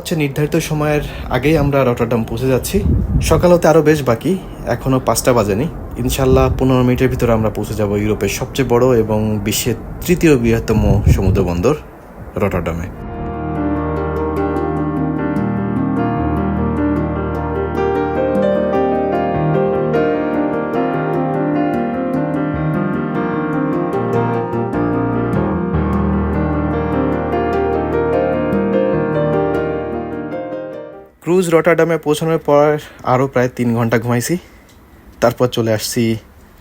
হচ্ছে নির্ধারিত সময়ের আগেই আমরা রটারডাম পৌঁছে যাচ্ছি। সকাল হতে আরও বেশ বাকি এখনও পাঁচটা বাজেনি। ইনশাল্লাহ পনেরো মিনিটের ভিতরে আমরা পৌঁছে যাব ইউরোপের সবচেয়ে বড় এবং বিশ্বের তৃতীয় বৃহত্তম সমুদ্র বন্দর রটারডামে রটারডামে পৌঁছানোর পর আরও প্রায় তিন ঘণ্টা ঘুমাইছি। তারপর চলে আসছি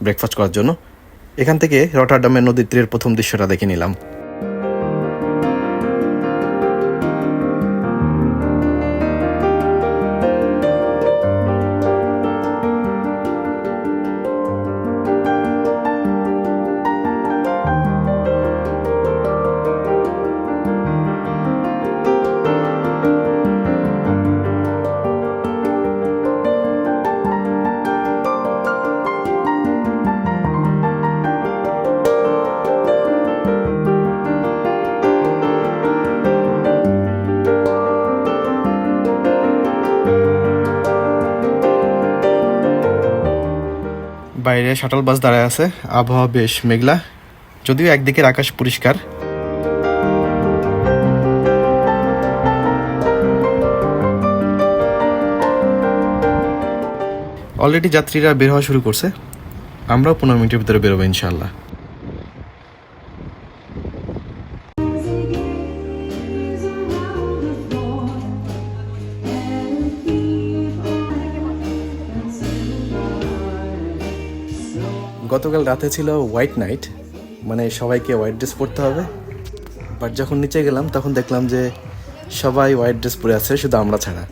ব্রেকফাস্ট করার জন্য। এখান থেকে রটারডামের নদীর তীরের প্রথম দৃশ্যটা দেখে নিলাম। বাইরে শাটল বাস দাঁড়ায় আছে। আবহাওয়া বেশ মেঘলা, যদিও একদিকের আকাশ পরিষ্কার। অলরেডি যাত্রীরা বের হওয়া শুরু করছে। আমরাও পনেরো মিনিটের ভিতরে বেরোবো ইনশাল্লাহ গতকাল রাতে ছিল হোয়াইট নাইট মানে সবাইকে হোয়াইট ড্রেস পরতে হবে। বাট যখন নিচে গেলাম, তখন দেখলাম যে সবাই হোয়াইট ড্রেস পরে আছে, শুধু আমরা ছাড়া।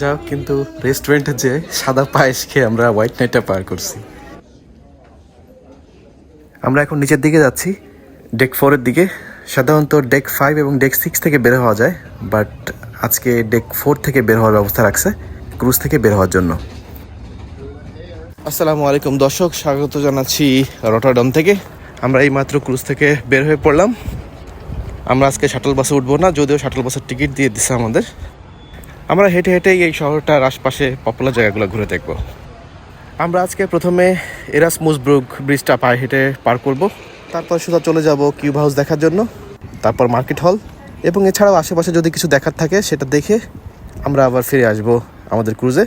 যা কিন্তু রেস্টুরেন্টে যে সাদা পায়েস খেয়ে আমরা হোয়াইট নাইটটা পার করছি। আমরা এখন নিচের দিকে যাচ্ছি ডেক ফোরের দিকে। সাধারণত ডেক ফাইভ এবং ডেক সিক্স থেকে বের হওয়া যায় বাট আজকে ডেক ফোর থেকে বের হওয়ার ব্যবস্থা রাখছে ক্রুজ থেকে বের হওয়ার জন্য। আসসালামু আলাইকুম, দর্শক, স্বাগত জানাচ্ছি রটারডম থেকে। আমরা এই মাত্র ক্রুজ থেকে বের হয়ে পড়লাম। আমরা আজকে শাটল বাসে উঠবো না, যদিও শাটল বাসের টিকিট দিয়ে দিচ্ছে আমাদের। আমরা হেঁটে হেঁটেই এই শহরটার আশপাশে পপুলার জায়গাগুলো ঘুরে দেখব। আমরা আজকে প্রথমে এরাসমুস মুসব্রুক ব্রিজটা পায়ে হেঁটে পার করব। তারপর সোজা চলে যাব কিউব হাউস দেখার জন্য, তারপর মার্কেট হল। এবং এছাড়াও আশেপাশে যদি কিছু দেখার থাকে, সেটা দেখে আমরা আবার ফিরে আসব আমাদের ক্রুজে।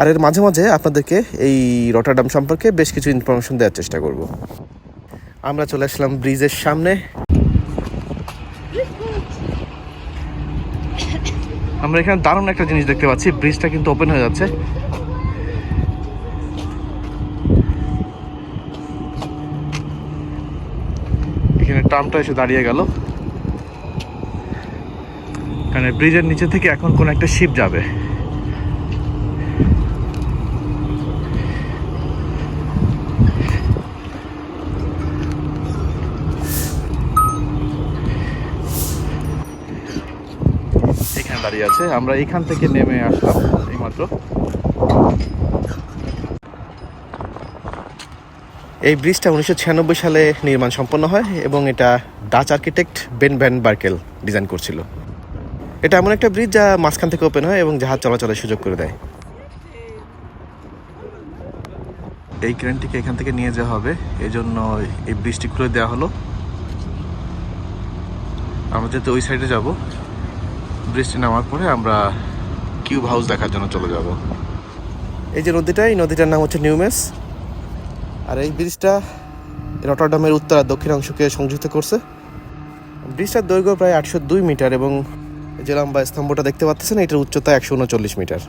আর এর মাঝে মাঝে আপনাদেরকে এই রটারডাম সম্পর্কে বেশ কিছু ইনফরমেশন দেওয়ার চেষ্টা করব। আমরা চলে আসলাম ব্রিজের সামনে। আমরা এখানে দারুণ একটা জিনিস দেখতে পাচ্ছি, ব্রিজটা কিন্তু ওপেন হয়ে যাচ্ছে। এখানে ট্রামটা এসে দাঁড়িয়ে গেল। কারণ ব্রিজের নিচে থেকে এখন কোন একটা শিপ যাবে। দাঁড়িয়ে আছে। আমরা এখান থেকে নেমে আসলাম এইমাত্র। এই ব্রিজটা উনিশশো ছিয়ানব্বই সালে নির্মাণ সম্পন্ন হয় এবং এটা Dutch architect Ben van Berkel design করছিল। এটা এমন একটা ব্রিজ যা মাঝখান থেকে ওপেন হয় এবং জাহাজ চলাচলের সুযোগ করে দেয়। এই ক্রেনটিকে এখান থেকে নিয়ে যাওয়া হবে। এই জন্য এই ব্রিজটি খুলে দেওয়া হলো। আমরা যেহেতু ওই সাইডে যাব বৃষ্টি নামার পরে আমরা কিউব হাউস দেখার জন্য চলে যাব। এই যে নদীটা এই নদীটার নাম হচ্ছে নিউমেস আর এই ব্রিজটা রটারডামের উত্তর আর দক্ষিণ অংশকে সংযুক্ত করছে। ব্রিজটার দৈর্ঘ্য প্রায় আটশো দুই মিটার এবং যে লম্বা স্তম্ভটা দেখতে পাচ্ছেন, এটার উচ্চতা একশো উনচল্লিশ মিটার।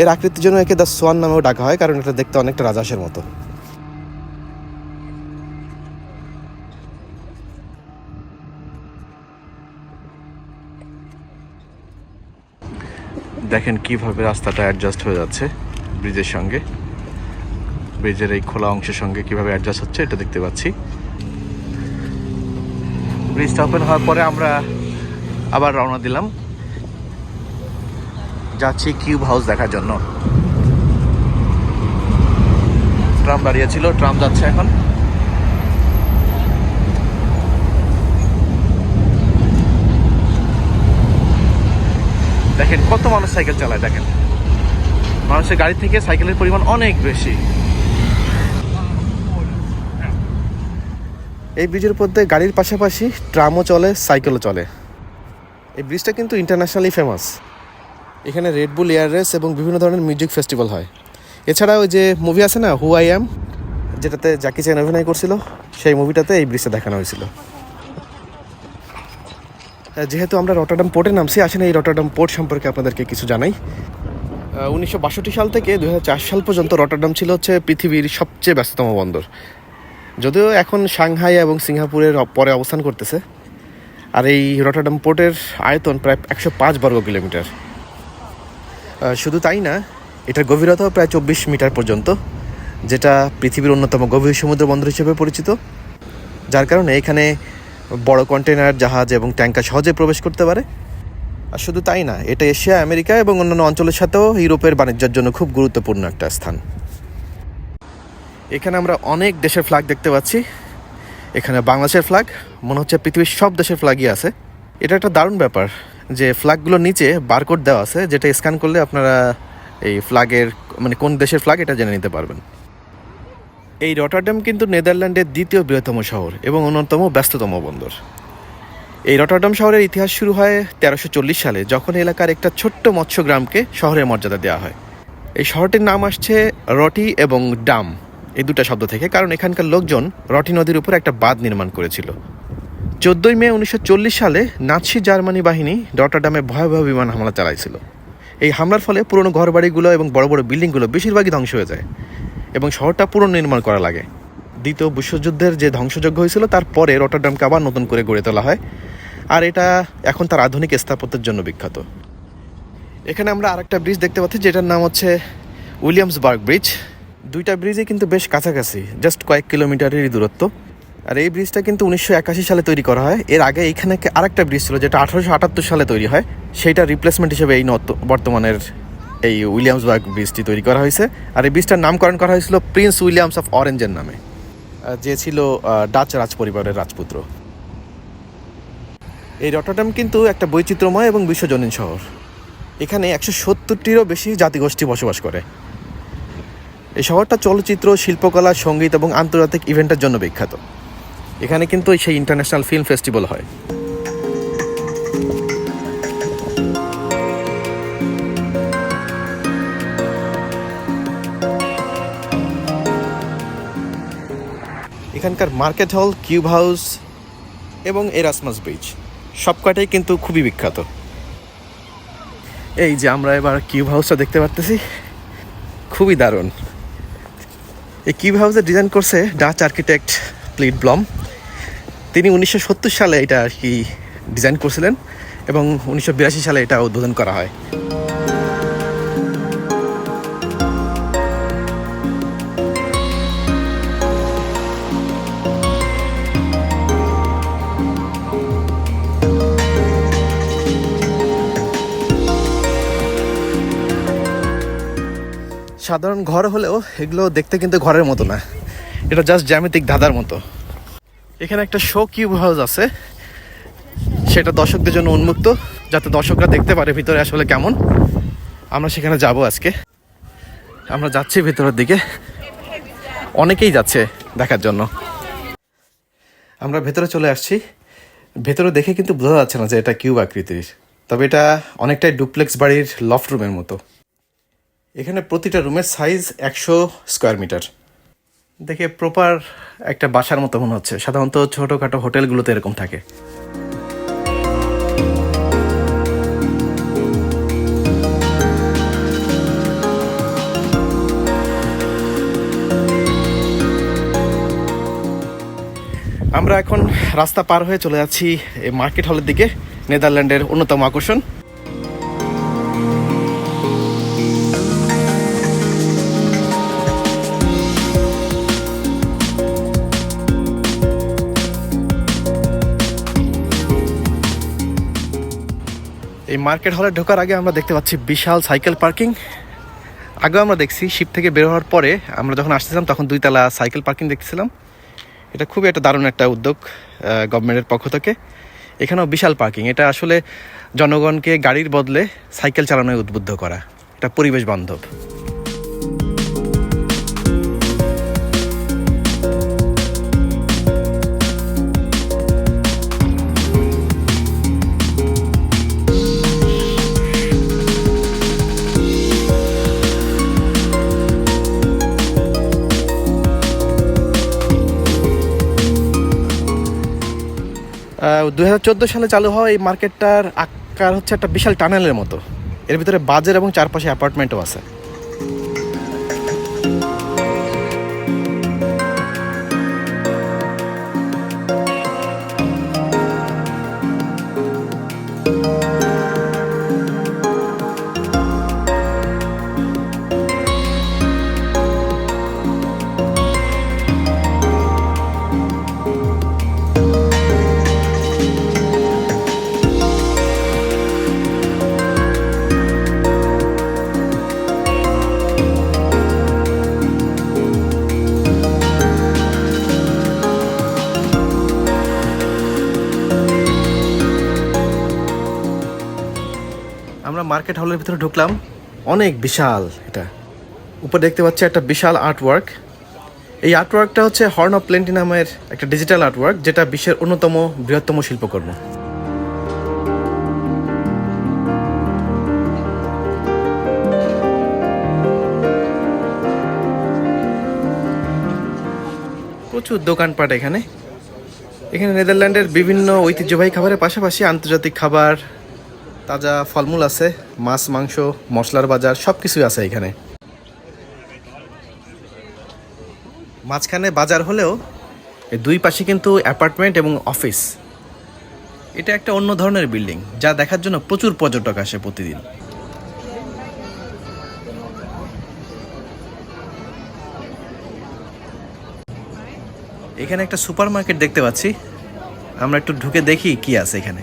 এর আকৃতির জন্য একে দ্য সোয়ান নামেও ডাকা হয়, কারণ এটা দেখতে অনেকটা রাজাসের মতো। দেখেন কীভাবে রাস্তাটা অ্যাডজাস্ট হয়ে যাচ্ছে ব্রিজের সঙ্গে। ব্রিজের এই খোলা অংশের সঙ্গে কীভাবে অ্যাডজাস্ট হচ্ছে এটা দেখতে পাচ্ছি। ব্রিজটা ওপেন হওয়ার পরে আমরা আবার রওনা দিলাম। যাচ্ছি কিউব হাউস দেখার জন্য। ট্রাম দাঁড়িয়ে ছিল, ট্রাম যাচ্ছে এখন। মানুষ সাইকেল চালায়, দেখেন। মানুষের গাড়ি থেকে সাইকেলের পরিমাণ অনেক বেশি। এই ব্রিজের উপর দিয়ে গাড়ির পাশাপাশি ট্রামও চলে, সাইকেলও চলে। এই ব্রিজটা কিন্তু ইন্টারন্যাশনালি ফেমাস এখানে রেডবুল এয়ার রেস এবং বিভিন্ন ধরনের মিউজিক ফেস্টিভ্যাল হয়। এছাড়া ওই যে মুভি আছে না হু আই অ্যাম যেটাতে জাকি চ্যান অভিনয় করছিল, সেই মুভিটাতে এই ব্রিজটা দেখানো হয়েছিল। যেহেতু আমরা রটারডাম পোর্টে নামছি, আসেন এই রটারডাম পোর্ট সম্পর্কে আপনাদেরকে কিছু জানাই। উনিশশো বাষট্টি সাল থেকে দু হাজার চার সাল পর্যন্ত রটারডাম ছিল হচ্ছে পৃথিবীর সবচেয়ে ব্যস্ততম বন্দর। যদিও এখন সাংহাই এবং সিঙ্গাপুরের পরে অবস্থান করতেছে। আর এই রটারডাম পোর্টের আয়তন প্রায় একশো পাঁচ বর্গ কিলোমিটার। শুধু তাই না, এটার গভীরতাও প্রায় চব্বিশ মিটার পর্যন্ত, যেটা পৃথিবীর অন্যতম গভীর সমুদ্র বন্দর হিসেবে পরিচিত। যার কারণে এখানে বড় কন্টেনার জাহাজ এবং ট্যাঙ্কার সহজে প্রবেশ করতে পারে। আর শুধু তাই না, এটা এশিয়া, আমেরিকা এবং অন্যান্য অঞ্চলের সাথেও ইউরোপের বাণিজ্যের জন্য খুব গুরুত্বপূর্ণ একটা স্থান। এখানে আমরা অনেক দেশের ফ্ল্যাগ দেখতে পাচ্ছি। এখানে বাংলাদেশের ফ্ল্যাগ মনে হচ্ছে পৃথিবীর সব দেশের ফ্ল্যাগই আছে। এটা একটা দারুণ ব্যাপার যে ফ্ল্যাগগুলোর নিচে বারকোড দেওয়া আছে, যেটা স্ক্যান করলে আপনারা এই ফ্ল্যাগের মানে কোন দেশের ফ্ল্যাগ এটা জেনে নিতে পারবেন। এই রটারডাম কিন্তু নেদারল্যান্ডের দ্বিতীয় বৃহত্তম শহর এবং অন্যতম ব্যস্ততম বন্দর। এই রটারডাম শহরের ইতিহাস শুরু হয় তেরোশো সালে, যখন এলাকার একটা ছোট্ট মৎস্য গ্রামকে শহরের মর্যাদা দেওয়া হয়। এই শহরটির নাম আসছে রটি এবং ডাম, এই দুটো শব্দ থেকে, কারণ এখানকার লোকজন রটি নদীর উপর একটা বাঁধ নির্মাণ করেছিল। চোদ্দই মে উনিশশো চল্লিশ সালে নাৎসি জার্মানি বাহিনী রটারডামে ভয়াবহ বিমান হামলা চালাইছিল। এই হামলার ফলে পুরনো ঘরবাড়িগুলো এবং বড় বড় বিল্ডিংগুলো বেশিরভাগই ধ্বংস হয়ে যায়। এবং শহরটা পুনর্নির্মাণ করা লাগে। দ্বিতীয় বিশ্বযুদ্ধের যে ধ্বংসযজ্ঞ হয়েছিল তারপরে রটারডামকে আবার নতুন করে গড়ে তোলা হয়। আর এটা এখন তার আধুনিক স্থাপত্যের জন্য বিখ্যাত। এখানে আমরা আরেকটা ব্রিজ দেখতে পাচ্ছি, যেটার নাম হচ্ছে উইলিয়ামসবার্গ ব্রিজ দুইটা ব্রিজই কিন্তু বেশ কাছাকাছি জাস্ট কয়েক কিলোমিটারেরই দূরত্ব। আর এই ব্রিজটা কিন্তু উনিশশো একাশি সালে তৈরি করা হয়। এর আগে এখানে আরেকটা ব্রিজ ছিল, যেটা আঠারোশো আটাত্তর সালে তৈরি হয়। সেইটা রিপ্লেসমেন্ট হিসেবে এই নত- বর্তমানের এই উইলিয়ামসবার্গ ব্রিজটি তৈরি করা হয়েছে। আর এই ব্রিজটার নামকরণ করা হয়েছিল প্রিন্স উইলিয়ামস অফ অরেঞ্জের নামে। যে ছিল ডাচ রাজ পরিবারের রাজপুত্র। এই রটারডাম কিন্তু একটা বৈচিত্র্যময় এবং বিশ্বজনীন শহর। এখানে একশো সত্তরটিরও বেশি জাতিগোষ্ঠী বসবাস করে। এই শহরটা চলচ্চিত্র, শিল্পকলা, সংগীত এবং আন্তর্জাতিক ইভেন্টের জন্য বিখ্যাত। এখানে কিন্তু সেই ইন্টারন্যাশনাল ফিল্ম ফেস্টিভ্যাল হয়। এখানকার মার্কেট হল, কিউব হাউস এবং এরাসমাস ব্রিজ। সব কয়টাই কিন্তু খুবই বিখ্যাত। এই যে আমরা এবার কিউব হাউসটা দেখতে পারতেছি, খুবই দারুণ। এই কিউব হাউসের ডিজাইন করছে ডাচ আর্কিটেক্ট প্লিট ব্লম তিনি উনিশশো সত্তর সালে এটা আর কি ডিজাইন করছিলেন এবং উনিশশো বিরাশি সালে এটা উদ্বোধন করা হয়। সাধারণ ঘর হলেও এগুলো দেখতে কিন্তু ঘরের মতো না। এটা জাস্ট জ্যামিতিক ধাঁধার মতো। এখানে একটা শো কিউব হাউস আছে। সেটা দর্শকদের জন্য উন্মুক্ত, যাতে দর্শকরা দেখতে পারে ভিতরে আসলে কেমন। আমরা সেখানে যাব আজকে। আমরা যাচ্ছি ভিতরের দিকে। অনেকেই যাচ্ছে দেখার জন্য। আমরা ভেতরে চলে আসছি। ভেতরে দেখে কিন্তু বোঝা যাচ্ছে না যে এটা কিউব আকৃতির। তবে এটা অনেকটাই ডুপ্লেক্স বাড়ির লফট রুমের মতো। এখানে প্রতিটা রুমের সাইজ একশো স্কোয়ার মিটার দেখে প্রপার একটা বাসার মতো মনে হচ্ছে। সাধারণত ছোটোখাটো হোটেলগুলোতে এরকম থাকে। আমরা এখন রাস্তা পার হয়ে চলে যাচ্ছি মার্কেট হলের দিকে, নেদারল্যান্ডের অন্যতম আকর্ষণ। মার্কেট হলে ঢোকার আগে আমরা দেখতে পাচ্ছি বিশাল সাইকেল পার্কিং। আগেও আমরা দেখছি, শিপ থেকে বের হওয়ার পরে আমরা যখন আসতেছিলাম, তখন দুইতলা সাইকেল পার্কিং দেখছিলাম এটা খুবই একটা দারুণ একটা উদ্যোগ গভর্নমেন্টের পক্ষ থেকে। এখানেও বিশাল পার্কিং। এটা আসলে জনগণকে গাড়ির বদলে সাইকেল চালানোয় উদ্বুদ্ধ করা। এটা পরিবেশ বান্ধব। দু হাজার চোদ্দ সালে চালু হওয়া এই মার্কেটটার আকার হচ্ছে একটা বিশাল টানেলের মতো। এর ভিতরে বাজার এবং চারপাশে অ্যাপার্টমেন্টও আছে। মার্কেট হলের ভিতরে ঢুকলাম। অনেক বিশাল এটা। উপরে দেখতে পাচ্ছি একটা বিশাল আর্ট ওয়ার্ক এই আর্টওয়ার্কটা হচ্ছে হর্ন অফ প্লেন্টি নামের একটা ডিজিটাল আর্টওয়ার্ক, যেটা বিশ্বের অন্যতম বৃহত্তম শিল্পকর্ম। প্রচুর দোকানপাট এখানে। এখানে নেদারল্যান্ডের বিভিন্ন ঐতিহ্যবাহী খাবারের পাশাপাশি আন্তর্জাতিক খাবার তাজা ফলমূল আছে, মাছ, মাংস, মশলার বাজার সব কিছুই আছে এখানে। মাঝখানে বাজার হলেও দুই পাশে কিন্তু অ্যাপার্টমেন্ট এবং অফিস। এটা একটা অন্য ধরনের বিল্ডিং, যা দেখার জন্য প্রচুর পর্যটক আসে প্রতিদিন। এখানে একটা সুপার মার্কেট দেখতে পাচ্ছি। আমরা একটু ঢুকে দেখি কি আছে এখানে।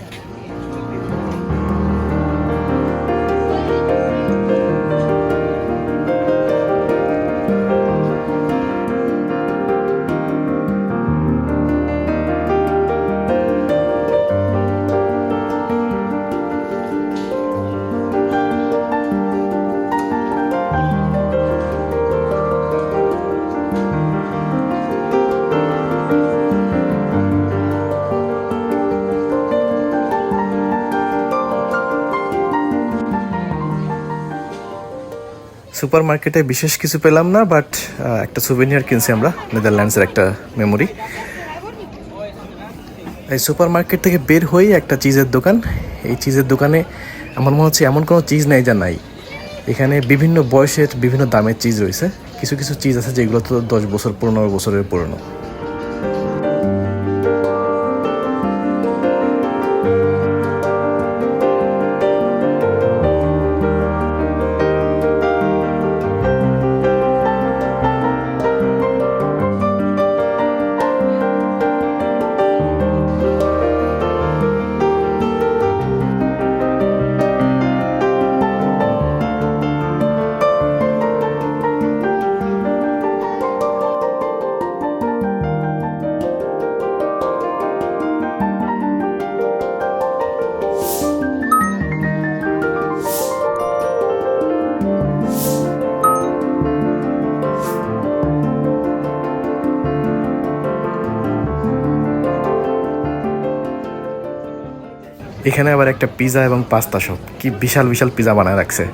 সুপার মার্কেটে বিশেষ কিছু পেলাম না বাট একটা সুভেনিয়ার কিনছি আমরা নেদারল্যান্ডসের একটা মেমোরি এই সুপার মার্কেট থেকে বের হয়েই একটা চিজের দোকান। এই চিজের দোকানে আমার মনে হচ্ছে এমন কোনো চিজ নেই যা নাই। এখানে বিভিন্ন বয়সের বিভিন্ন দামের চিজ রয়েছে। কিছু কিছু চিজ আছে যেগুলো তো দশ বছর, পনেরো বছরের পুরনো। এখানে আবার একটা পিজা এবং পাস্তা সব কি বিশাল বিশাল পিজা বানায় রাখছে।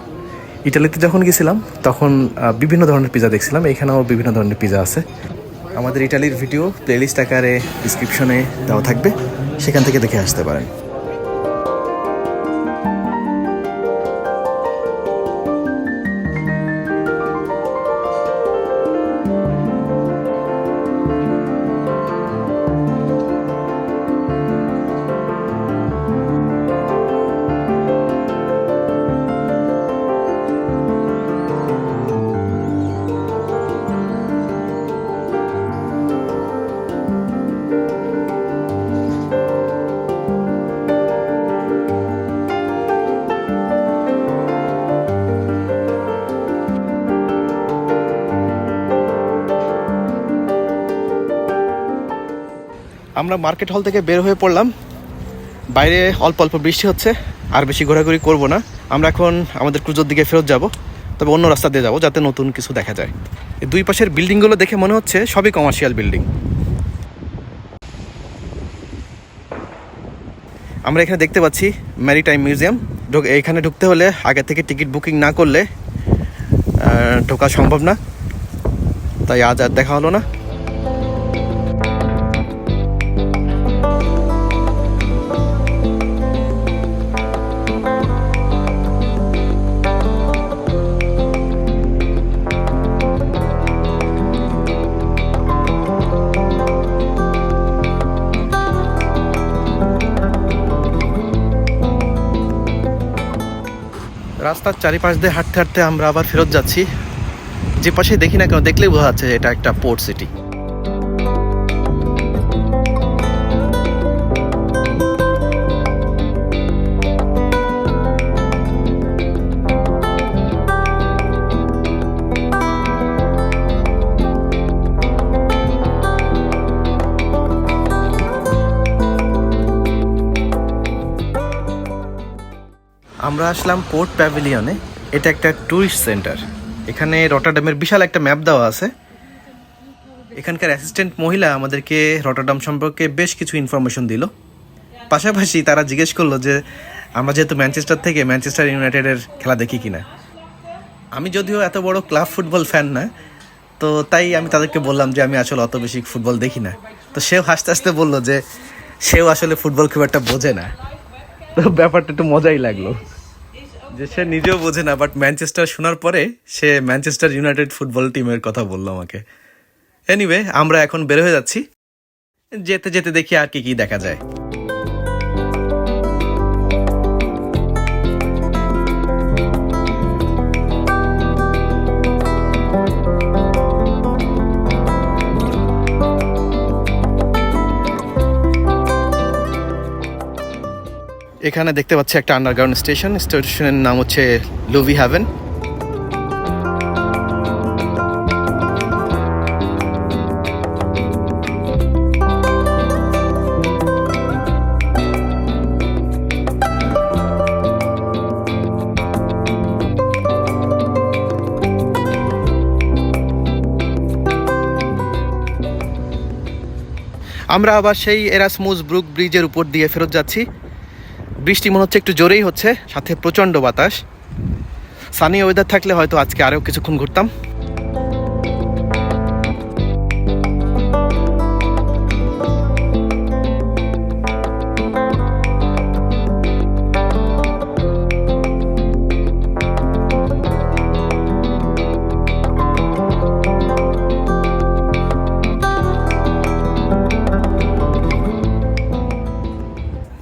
ইটালিতে যখন গেছিলাম, তখন বিভিন্ন ধরনের পিজা দেখছিলাম। এখানেও বিভিন্ন ধরনের পিজা আছে। আমাদের ইটালির ভিডিও প্লেলিস্ট আকারে ডিসক্রিপশনে দেওয়া থাকবে। সেখান থেকে দেখে আসতে পারেন। আমরা মার্কেট হল থেকে বের হয়ে পড়লাম। বাইরে অল্প অল্প বৃষ্টি হচ্ছে, আর বেশি ঘোরাঘুরি করব না। আমরা এখন আমাদের ক্রুজোর দিকে ফেরত যাব, তবে অন্য রাস্তা দিয়ে যাব যাতে নতুন কিছু দেখা যায়। দুই পাশের বিল্ডিংগুলো দেখে মনে হচ্ছে সবই কমার্শিয়াল বিল্ডিং আমরা এখানে দেখতে পাচ্ছি ম্যারিটাইম মিউজিয়াম এখানে ঢুকতে হলে আগে থেকে টিকিট বুকিং না করলে ঢোকা সম্ভব না। তাই আজ আর দেখা হলো না। রাস্তার চারিপাশ দিয়ে হাঁটতে হাঁটতে আমরা আবার ফেরত যাচ্ছি। যে পাশে দেখি না কেন, দেখলেই বোঝা যাচ্ছে এটা একটা পোর্ট সিটি। আমরা আসলাম পোর্ট প্যাভিলিয়নে। এটা একটা ট্যুরিস্ট সেন্টার। এখানে রটারডামের বিশাল একটা ম্যাপ দেওয়া আছে। এখানকার অ্যাসিস্ট্যান্ট মহিলা আমাদেরকে রটারডাম সম্পর্কে বেশ কিছু ইনফরমেশন দিল। পাশাপাশি তারা জিজ্ঞেস করল যে, আমরা যেহেতু ম্যানচেস্টার থেকে ম্যানচেস্টার ইউনাইটেডের খেলা দেখি কিনা? আমি যদিও এত বড় ক্লাব ফুটবল ফ্যান না, তো তাই আমি তাদেরকে বললাম যে, আমি আসলে অত বেশি ফুটবল দেখি না। তো সেও হাসতে হাসতে বলল যে, সেও আসলে ফুটবল খুব একটা বোঝে না। তো ব্যাপারটা একটু মজাই লাগল। যে সে নিজেও বোঝে না বাট ম্যানচেস্টার শোনার পরে সে ম্যানচেস্টার ইউনাইটেড ফুটবল টিমের কথা বলল আমাকে। এনিওয়ে আমরা এখন বের হয়ে যাচ্ছি। যেতে যেতে দেখি আর কি কি দেখা যায়। এখানে দেখতে পাচ্ছি একটা আন্ডারগ্রাউন্ড স্টেশন স্টেশনের নাম হচ্ছে লুভি হ্যাভেন আমরা আবার সেই এরাসমুস ব্রুক ব্রিজের উপর দিয়ে ফেরত যাচ্ছি। বৃষ্টি মনে হচ্ছে একটু জোরেই হচ্ছে, সাথে প্রচণ্ড বাতাস। সানি ওয়েদার থাকলে হয়তো আজকে আরও কিছুক্ষণ ঘুরতাম।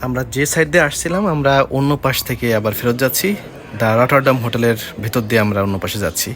আমরা যে সাইড দিয়ে আসছিলাম, আমরা অন্য পাশ থেকে আবার ফেরত যাচ্ছি। দ্য রটারডাম হোটেলের ভেতর দিয়ে আমরা অন্য পাশে যাচ্ছি।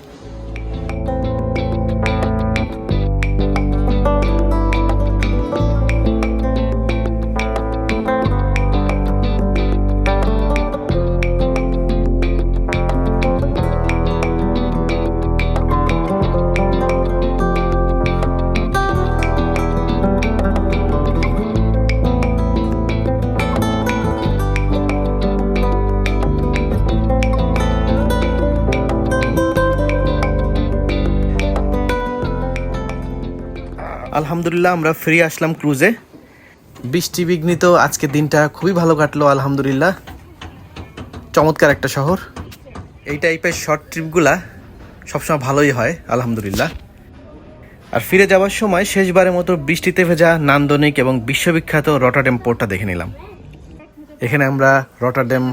আলহামদুলিল্লাহ, আমরা ফ্রি আসলাম ক্রুজে। বৃষ্টি বিঘ্নিত আজকের দিনটা খুবই ভালো কাটলো, আলহামদুলিল্লাহ। চমৎকার একটা শহর। এই টাইপের শর্ট ট্রিপগুলা সবসময় ভালোই হয়, আলহামদুলিল্লাহ। আর ফিরে যাওয়ার সময় শেষবারের মতো বৃষ্টিতে ভেজা নান্দনিক এবং বিশ্ববিখ্যাত রটারডেম পোর্টটা দেখে নিলাম। এখানে আমরা রটারডেম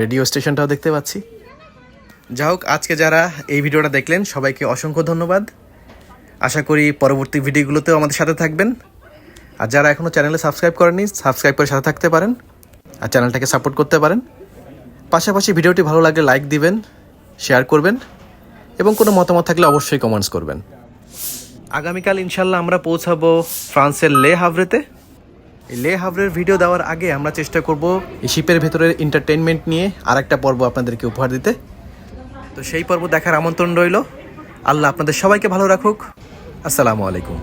রেডিও স্টেশনটাও দেখতে পাচ্ছি। যা হোক, আজকে যারা এই ভিডিওটা দেখলেন, সবাইকে অসংখ্য ধন্যবাদ। আশা করি পরবর্তী ভিডিওগুলোতেও আমাদের সাথে থাকবেন। আর যারা এখনও চ্যানেলে সাবস্ক্রাইব করেনি সাবস্ক্রাইব করে সাথে থাকতে পারেন আর চ্যানেলটাকে সাপোর্ট করতে পারেন। পাশাপাশি ভিডিওটি ভালো লাগলে লাইক দিবেন, শেয়ার করবেন এবং কোনো মতামত থাকলে অবশ্যই কমেন্টস করবেন। আগামীকাল ইনশাল্লাহ আমরা পৌঁছাবো ফ্রান্সের লে হাভরেতে। লে হাভরের ভিডিও দেওয়ার আগে আমরা চেষ্টা করব এই শিপের ভেতরের এন্টারটেনমেন্ট নিয়ে আর একটা পর্ব আপনাদেরকে উপহার দিতে। তো সেই পর্ব দেখার আমন্ত্রণ রইল। আল্লাহ আপনাদের সবাইকে ভালো রাখুক। আসসালামু আলাইকুম।